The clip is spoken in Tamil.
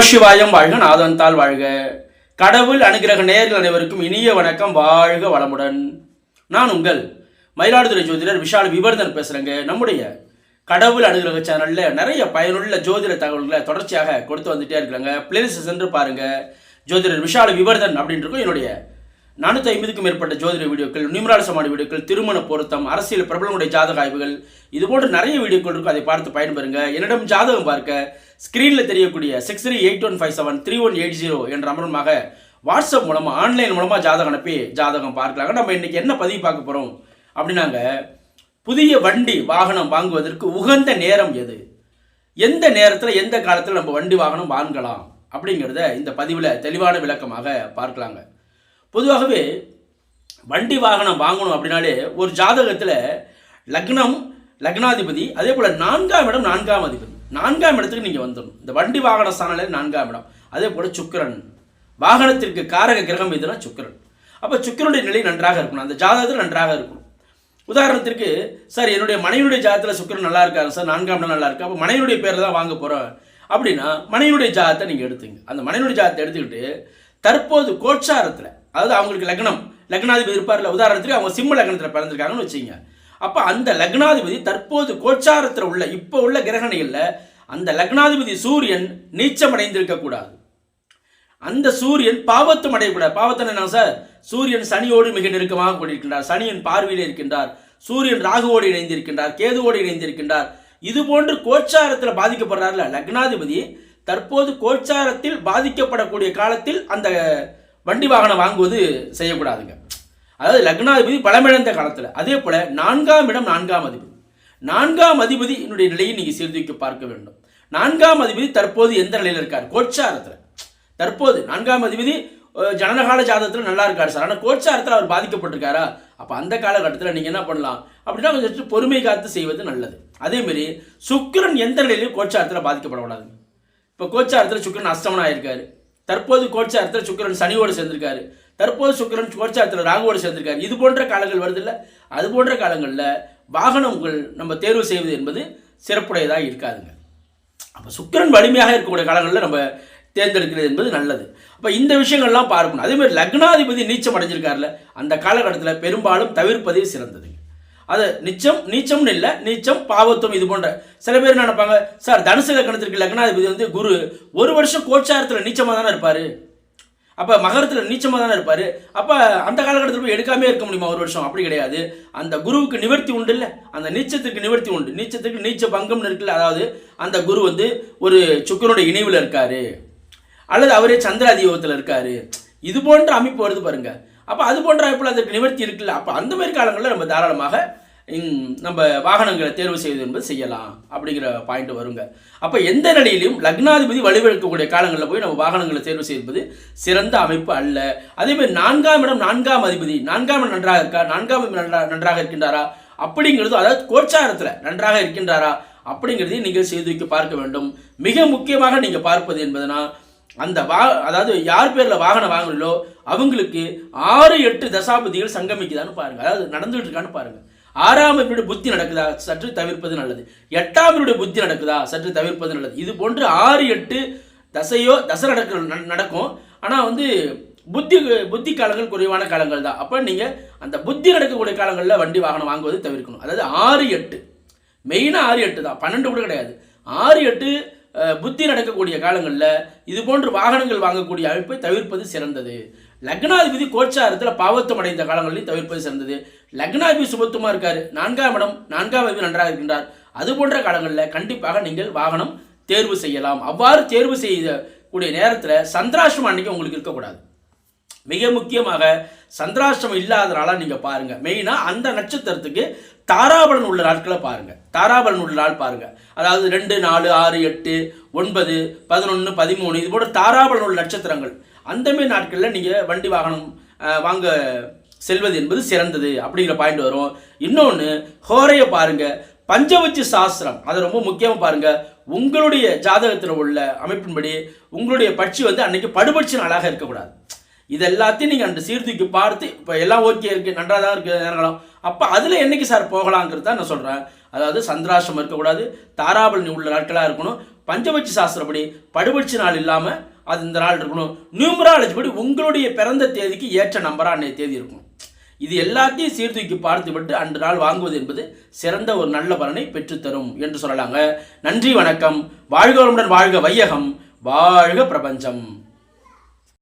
நமசிவாயம் வாழ்க நாதந்தால் வாழ்க. கடவுள் அனுகிரக நேயர்கள் அனைவருக்கும் இனிய வணக்கம் வாழ்க வளமுடன். நான் உங்கள் மயிலாடுதுறை ஜோதிடர் விஷால் விவர்தன் பேசுகிறேங்க நம்முடைய கடவுள் அனுகிரக சேனலில் நிறைய பயனுள்ள ஜோதிட தகவல்களை தொடர்ச்சியாக கொடுத்து வந்துட்டே இருக்கிறாங்க. பிளேலிஸ்ட் சென்று பாருங்கள் ஜோதிடர் விஷால் விவர்தன் அப்படின்றக்கும் இருக்கும் என்னுடைய நானூற்றி ஐம்பதுக்கும் மேற்பட்ட ஜோதிட வீடியோக்கள் நியூமரால் சமாடி வீடியோக்கள் திருமண பொருத்தம் அரசியல் பிரபலங்களுடைய ஜாதக ஆய்வுகள் இது போன்ற நிறைய வீடியோக்கள் இருக்கும். அதை பார்த்து பயன்பெறுங்க. என்னிடம் ஜாதகம் பார்க்க ஸ்க்ரீனில் தெரியக்கூடிய six three eight one five seven three one eight zero என்ற அமர்மாக வாட்ஸ்அப் மூலமாக ஆன்லைன் மூலமாக ஜாதகம் அனுப்பி ஜாதகம் பார்க்கலாங்க. நம்ம இன்றைக்கி என்ன பதிவு பார்க்க போகிறோம் அப்படின்னாங்க புதிய வண்டி வாகனம் வாங்குவதற்கு உகந்த நேரம் எது? எந்த நேரத்தில் எந்த காலத்தில் நம்ம வண்டி வாகனம் வாங்கலாம்? அப்படிங்கிறத இந்த பதிவில் தெளிவான விளக்கமாக பார்க்கலாங்க. பொதுவாகவே வண்டி வாகனம் வாங்கணும் அப்படின்னாலே ஒரு ஜாதகத்தில் லக்னம் லக்னாதிபதி அதே போல் நான்காம் இடம் நான்காம் அதிபதி. நான்காம் இடத்துக்கு நீங்கள் வந்துடணும். இந்த வண்டி வாகன ஸ்தானாலே நான்காம் இடம். அதே போல் சுக்கரன். வாகனத்திற்கு காரக கிரகம் எதுனா சுக்கிரன். அப்போ சுக்கிரனுடைய நிலை நன்றாக இருக்கணும். அந்த ஜாதகத்தில் நன்றாக இருக்கணும். உதாரணத்திற்கு சார் என்னுடைய மனைவியுடைய ஜாதத்தில் சுக்கிரன் நல்லா இருக்காரு சார்? நான்காம் இடம் நல்லா இருக்கு? அப்போ மனைவியுடைய பேரில் தான் வாங்க போகிறோம் அப்படின்னா மனைவியுடைய ஜாதத்தை நீங்கள் எடுத்துங்க. அந்த மனைவியுடைய ஜாதத்தை எடுத்துக்கிட்டு தற்போது கோச்சாரத்தில் அதாவது அவங்களுக்கு லக்னம். லக்னாதிபதி இருப்பார்ல உதாரணத்துக்கு அவங்க சிம்ம லக்னத்தில் பிறந்திருக்காங்கன்னு வச்சுங்க அப்போ அந்த லக்னாதிபதி தற்போது கோச்சாரத்தில் உள்ள இப்போ உள்ள கிரகணிகளில் அந்த லக்னாதிபதி சூரியன் நீச்சம் அடைந்திருக்க கூடாது அந்த சூரியன் பாவத்தும் அடையக்கூடாது. பாவத்தம் என்ன சார்? சூரியன் சனியோடு மிக நெருக்கமாக கொண்டிருக்கின்றார். சனியின் பார்வையில் இருக்கின்றார். சூரியன் ராகுவோடு இணைந்திருக்கின்றார். கேதுவோடு இணைந்திருக்கின்றார். இது போன்று கோச்சாரத்தில் பாதிக்கப்படுறாருல லக்னாதிபதி தற்போது கோச்சாரத்தில் பாதிக்கப்படக்கூடிய காலத்தில் அந்த வண்டி வாகனம் வாங்குவது செய்யக்கூடாதுங்க. அதாவது லக்னாதிபதி பலமிழந்த காலத்தில் அதே போல் நான்காம் இடம் நான்காம் அதிபதி. நான்காம் அதிபதியினுடைய நிலையை நீங்கள் சீர்தூக்கி பார்க்க வேண்டும். நான்காம் அதிபதி தற்போது எந்த நிலையில் இருக்கார்? கோச்சாரத்தில். தற்போது நான்காம் அதிபதி அஹ், ஜனனகால ஜாதகத்தில் நல்லா இருக்கார் சார். ஆனால் கோச்சாரத்தில் அவர் பாதிக்கப்பட்டிருக்காரா? அப்போ அந்த காலகட்டத்தில் நீங்கள் என்ன பண்ணலாம்? அப்படின்னா கொஞ்சம் பொறுமை காத்து செய்வது நல்லது. அதேமாரி சுக்கிரன் எந்த நிலையிலும் கோச்சாரத்தில் பாதிக்கப்படக்கூடாது இப்போ கோச்சாரத்தில் சுக்கிரன் அஸ்தமனாக இருக்கார் தற்போது கோட்சாரத்தில் சுக்கிரன் சனியோடு சேர்ந்திருக்காரு. தற்போது சுக்கிரன் கோட்சாரத்தில் ராகுவோடு சேர்ந்திருக்காரு. இது போன்ற காலங்கள் வருதில்ல. அது போன்ற காலங்களில் வாகனங்கள் நம்ம தேர்வு செய்வது என்பது சிறப்புடையதாக இருக்காதுங்க. அப்போ சுக்கிரன் வலிமையாக இருக்கக்கூடிய காலங்களில் நம்ம தேர்ந்தெடுக்கிறது என்பது நல்லது. அப்போ இந்த விஷயங்கள்லாம் பார்க்கணும். அதேமாதிரி லக்னாதிபதி நீச்சம் அடைஞ்சிருக்காருல அந்த காலகட்டத்தில் பெரும்பாலும் தவிர்ப்பதே சிறந்ததுங்க. அது நிச்சம் நீச்சம்னு இல்லை நீச்சம் பாவத்துவம் இது போன்ற சில பேர் என்ன நினைப்பாங்க சார் தனுசு லக்கணத்திற்கு லக்னாதிபதி வந்து குரு ஒரு வருஷம் கோச்சாரத்தில் நீச்சமாக தானே இருப்பார்? அப்போ மகரத்தில் நீச்சமாக தானே இருப்பார்? அப்போ அந்த காலகட்டத்தில் போய் எடுக்காமே இருக்க முடியுமா ஒரு வருஷம்? அப்படி கிடையாது. அந்த குருவுக்கு நிவர்த்தி உண்டு இல்லை அந்த நீச்சத்துக்கு நிவர்த்தி உண்டு. நீச்சத்துக்கு நீச்ச பங்கம்னு இருக்குல்ல அதாவது அந்த குரு வந்து ஒரு சுக்கரனுடைய இணைவில் இருக்காரு. அல்லது அவரே சந்திர யோகத்தில் இருக்காரு. இது போன்ற அமைப்பு வருது பாருங்கள் அப்போ அது போன்ற அமைப்பில் அதற்கு நிவர்த்தி இருக்குல்ல அப்போ அந்த மாதிரி காலங்களில் நம்ம தாராளமாக நம்ம வாகனங்களை தேர்வு செய்வது என்பது செய்யலாம் அப்படிங்கிற பாயிண்ட் வருங்க. அப்போ எந்த நிலையிலும் லக்னாதிபதி வலுவிழக்கக்கூடிய காலங்களில் போய் நம்ம வாகனங்களை தேர்வு செய்வது சிறந்த அமைப்பு அல்ல. அதேமாதிரி நான்காம் இடம் நான்காம் அதிபதி நான்காம் இடம் நன்றாக இருக்கா நான்காம் நன்றாக நன்றா நன்றாக இருக்கின்றாரா? அப்படிங்கிறது அதாவது கோச்சாரத்தில் நன்றாக இருக்கின்றாரா? அப்படிங்கிறதையும் நீங்கள் செய்து வைக்க பார்க்க வேண்டும். மிக முக்கியமாக நீங்கள் பார்ப்பது என்பதுனா அந்த வா அதாவது யார் பேரில் வாகனம் வாங்கலோ அவங்களுக்கு ஆறு எட்டு தசாபதிகள் சங்கமிக்குதான்னு பாருங்கள் அதாவது நடந்துகிட்டு இருக்கான்னு பாருங்கள் ஆறாம் வீடு புத்தி நடக்குதா? சற்று தவிர்ப்பது நல்லது. எட்டாம் வீடு புத்தி நடக்குதா? சற்று தவிர்ப்பது நல்லது. இது போன்று ஆறு எட்டு தசையோ தசை நடக்க ந- நடக்கும். ஆனால் வந்து புத்தி புத்தி காலங்கள் குறைவான காலங்கள் தான். அப்போ நீங்கள் அந்த புத்தி நடக்கக்கூடிய காலங்களில் வண்டி வாகனம் வாங்குவது தவிர்க்கணும். அதாவது ஆறு எட்டு. மெயினாக ஆறு எட்டு தான். பன்னெண்டு கூட கிடையாது. ஆறு எட்டு புத்தி நடக்கக்கூடிய காலங்களில் இது போன்று வாகனங்கள் வாங்கக்கூடிய அமைப்பை தவிர்ப்பது சிறந்தது. லக்னாதிபதி கோச்சாரத்தில் பாவத்தம் அடைந்த காலங்களில் தவிர்ப்பது சிறந்தது. லக்னாதிபதி சுபத்துவமாக இருக்கார். நான்காம் இடம் நான்காம் அதிபதி நன்றாக இருக்கின்றார். அது போன்ற காலங்களில் கண்டிப்பாக நீங்கள் வாகனம் தேர்வு செய்யலாம். அவ்வாறு தேர்வு செய்யக்கூடிய நேரத்தில் சந்திராஷ்டம் அன்னைக்கு உங்களுக்கு இருக்கக்கூடாது. மிக முக்கியமாக சந்திராஷ்டமம் இல்லாதனால நீங்கள் பாருங்கள் மெயினாக அந்த நட்சத்திரத்துக்கு தாராபலன் உள்ள நாட்களை பாருங்க. தாராபலன் உள்ள நாள் பாருங்க. அதாவது ரெண்டு நாலு ஆறு எட்டு ஒன்பது பதினொன்று பதிமூணு இது போன்ற தாராபலன் உள்ள நட்சத்திரங்கள். அந்தமாரி நாட்களில் நீங்கள் வண்டி வாகனம் வாங்க செல்வது என்பது சிறந்தது அப்படிங்கிற பாயிண்ட் வரும். இன்னொன்று ஹோரையை பாருங்க. பஞ்சவச்சி சாஸ்திரம் அது ரொம்ப முக்கியமாக பாருங்க. உங்களுடைய ஜாதகத்தில் உள்ள அமைப்பின்படி உங்களுடைய பட்சி வந்து அன்னைக்கு படுபட்சி நாளாக இருக்கக்கூடாது. இது எல்லாத்தையும் நீங்கள் அந்த சீர்தூக்கி பார்த்து இப்போ எல்லாம் ஓகே இருக்குது நன்றாக தான் இருக்குது நேரங்களும் அப்போ அதில் என்னைக்கு சார் போகலாங்கிறது தான் நான் சொல்கிறேன் அதாவது சந்திராசிரமம் இருக்கக்கூடாது தாராபலனி உள்ள நாட்களாக இருக்கணும். பஞ்சபட்சி சாஸ்திரப்படி படுபட்சி நாள் இல்லாமல் அது இந்த நாள் இருக்கணும். நியூமராலஜி படி உங்களுடைய பிறந்த தேதிக்கு ஏற்ற நம்பராக அன்றைய தேதி இருக்கும் இது எல்லாத்தையும் சீர்தூக்கி பார்த்துவிட்டு அன்று நாள் வாங்குவது என்பது சிறந்த ஒரு நல்ல பலனை பெற்றுத்தரும் என்று சொல்லலாங்க. நன்றி வணக்கம். வாழ்க வளமுடன் வாழ்க வையகம். வாழ்க பிரபஞ்சம்.